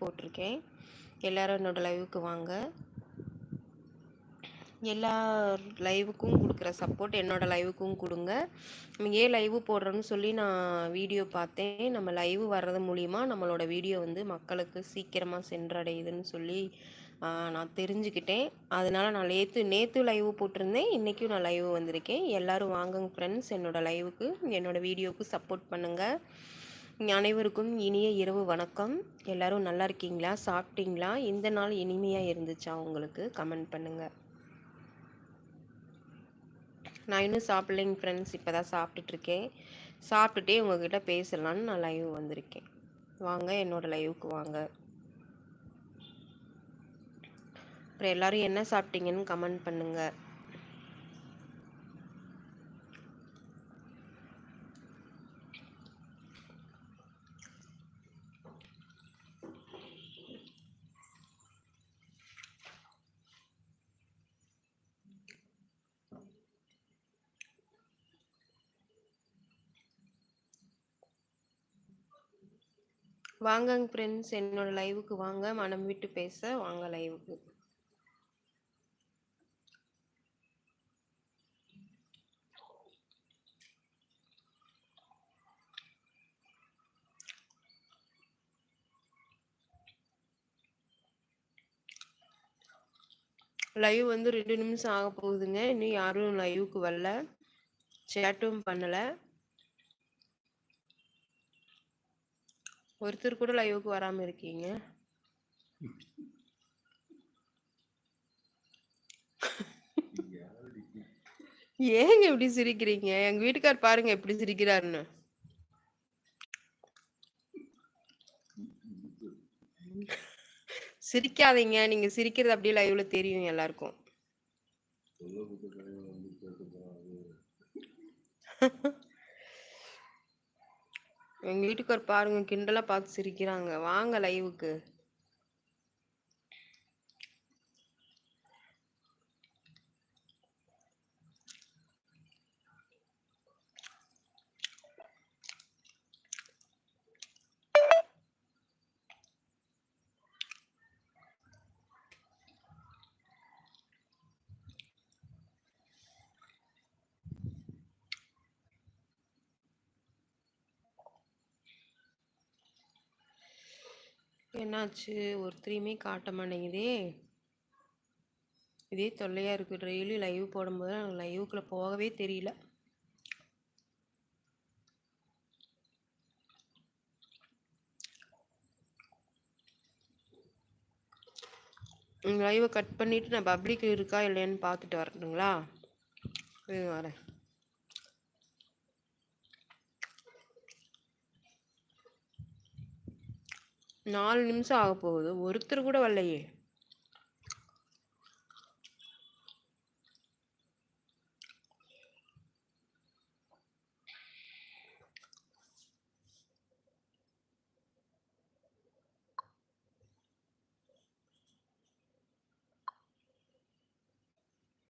போட்டிருக்கேன். எல்லோரும் என்னோடய லைவுக்கு வாங்க. எல்லா லைவுக்கும் கொடுக்குற சப்போர்ட் என்னோடய லைவுக்கும் கொடுங்க. நம்ம ஏன் லைவு போடுறோன்னு சொல்லி நான் வீடியோ பார்த்தேன். நம்ம லைவு வர்றது மூலிமா நம்மளோட வீடியோ வந்து மக்களுக்கு சீக்கிரமாக சென்றடையுதுன்னு சொல்லி நான் தெரிஞ்சுக்கிட்டேன். அதனால் நான் நேற்று நேற்று லைவு போட்டிருந்தேன். இன்றைக்கும் நான் லைவு வந்திருக்கேன். எல்லோரும் வாங்குங்க ஃப்ரெண்ட்ஸ் என்னோடய லைவுக்கு என்னோடய வீடியோவுக்கு சப்போர்ட் பண்ணுங்கள் அனைவருக்கும் இனிய இரவு வணக்கம். எல்லோரும் நல்லா இருக்கீங்களா? சாப்பிட்டீங்களா? இந்த நாள் இனிமையாக இருந்துச்சா உங்களுக்கு? கமெண்ட் பண்ணுங்கள் நான் இன்னும் சாப்பிட்லைங்க ஃப்ரெண்ட்ஸ் இப்போ தான் சாப்பிட்டுட்ருக்கேன் சாப்பிட்டுட்டே உங்ககிட்ட பேசலான்னு நான் லைவ் வந்திருக்கேன். வாங்க என்னோடய லைவுக்கு வாங்க. அப்புறம் எல்லோரும் என்ன சாப்பிட்டீங்கன்னு கமெண்ட் பண்ணுங்கள் வாங்கங்க ஃப்ரெண்ட்ஸ் என்னோட லைவுக்கு வாங்க மனம் விட்டு பேச வாங்க லைவுக்கு லைவ் வந்து ரெண்டு நிமிஷம் ஆக போகுதுங்க. இன்னும் யாரும் லைவுக்கு வரல. சேட்டும் பண்ணலை. ஒருத்தர் கூட லைவுக்கு வராம இருக்கீங்க? ஏங்க இப்படி சிரிக்கிறீங்க? எங்க வீட்டுக்கார் பாருங்க எப்படி சிரிக்கிறாருன்னு. சிரிக்காதீங்க. நீங்க சிரிக்கிறது அப்படியே லைவ்ல தெரியும் எல்லாருக்கும். எங்கள் வீட்டுக்கார் பாருங்க கிண்டலாக பார்த்து சிரிக்கிறாங்க. வாங்க லைவுக்கு என்னாச்சு? ஒருத்தரையுமே காட்ட மாட்டேங்குதே. இதே தொல்லையாக இருக்குது டெய்லி லைவ் போடும்போது எனக்கு லைவுக்குள்ளே போகவே தெரியல. லைவை கட் பண்ணிவிட்டு நான் பப்ளிக் இருக்கா இல்லைன்னு பார்த்துட்டு வரட்டுங்களா? வரேன். நாலு நிமிஷம் ஆக போகுது. ஒருத்தர் கூட வரலையே.